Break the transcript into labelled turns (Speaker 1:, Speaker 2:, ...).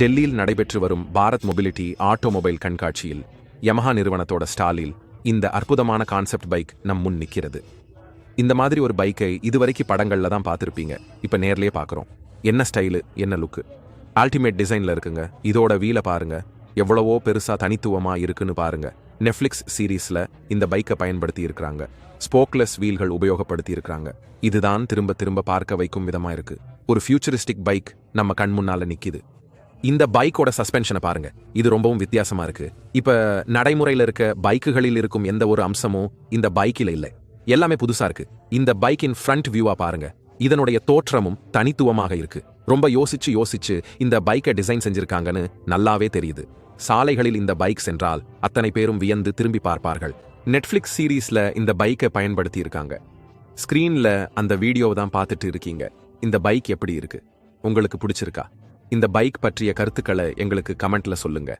Speaker 1: டெல்லியில் நடைபெற்று வரும் பாரத் மொபிலிட்டி ஆட்டோமொபைல் கண்காட்சியில் யமஹா நிறுவனத்தோட ஸ்டாலில் இந்த அற்புதமான கான்செப்ட் பைக் நம் முன் நிற்கிறது. இந்த மாதிரி ஒரு பைக்கை இதுவரைக்கும் படங்களில் தான் பார்த்துருப்பீங்க. இப்போ நேர்லேயே பார்க்குறோம். என்ன ஸ்டைலு என்ன லுக்கு? அல்டிமேட் டிசைனில் இருக்குங்க. இதோட வீலை பாருங்க. எவ்வளவோ பெருசாக தனித்துவமாக இருக்குன்னு பாருங்க. நெட்ஃப்ளிக்ஸ் சீரீஸில் இந்த பைக்கை பயன்படுத்தி இருக்கிறாங்க ஸ்போக்லெஸ் வீல்கள் உபயோகப்படுத்தி இருக்கிறாங்க இதுதான் திரும்ப திரும்ப பார்க்க வைக்கும் விதமாக இருக்கு. ஒரு ஃபியூச்சரிஸ்டிக் பைக் நம்ம கண் முன்னால் நிற்கிது இந்த பைக்கோட சஸ்பென்ஷனை பாருங்க. இது ரொம்பவும் வித்தியாசமா இருக்கு. இப்ப நடைமுறையில இருக்க பைக்குகளில் இருக்கும் எந்த ஒரு அம்சமும் இந்த பைக்கில் இல்லை. எல்லாமே புதுசா இருக்கு. இந்த பைக்கின் ஃப்ரண்ட் வியூவா பாருங்க. இதனுடைய தோற்றமும் தனித்துவமாக இருக்கு. ரொம்ப யோசிச்சு யோசிச்சு இந்த பைக்கை டிசைன் செஞ்சிருக்காங்கன்னு நல்லாவே தெரியுது. சாலைகளில் இந்த பைக் சென்றால் அத்தனை பேரும் வியந்து திரும்பி பார்ப்பார்கள். நெட்ஃபிளிக்ஸ் சீரீஸ்ல இந்த பைக்கை பயன்படுத்தி இருக்காங்க ஸ்கிரீன்ல அந்த வீடியோவை தான் பார்த்துட்டு இருக்கீங்க. இந்த பைக் எப்படி இருக்கு? உங்களுக்கு பிடிச்சிருக்கா? இந்த பைக் பற்றிய கருத்துக்களை எங்களுக்கு கமெண்ட்ல சொல்லுங்க.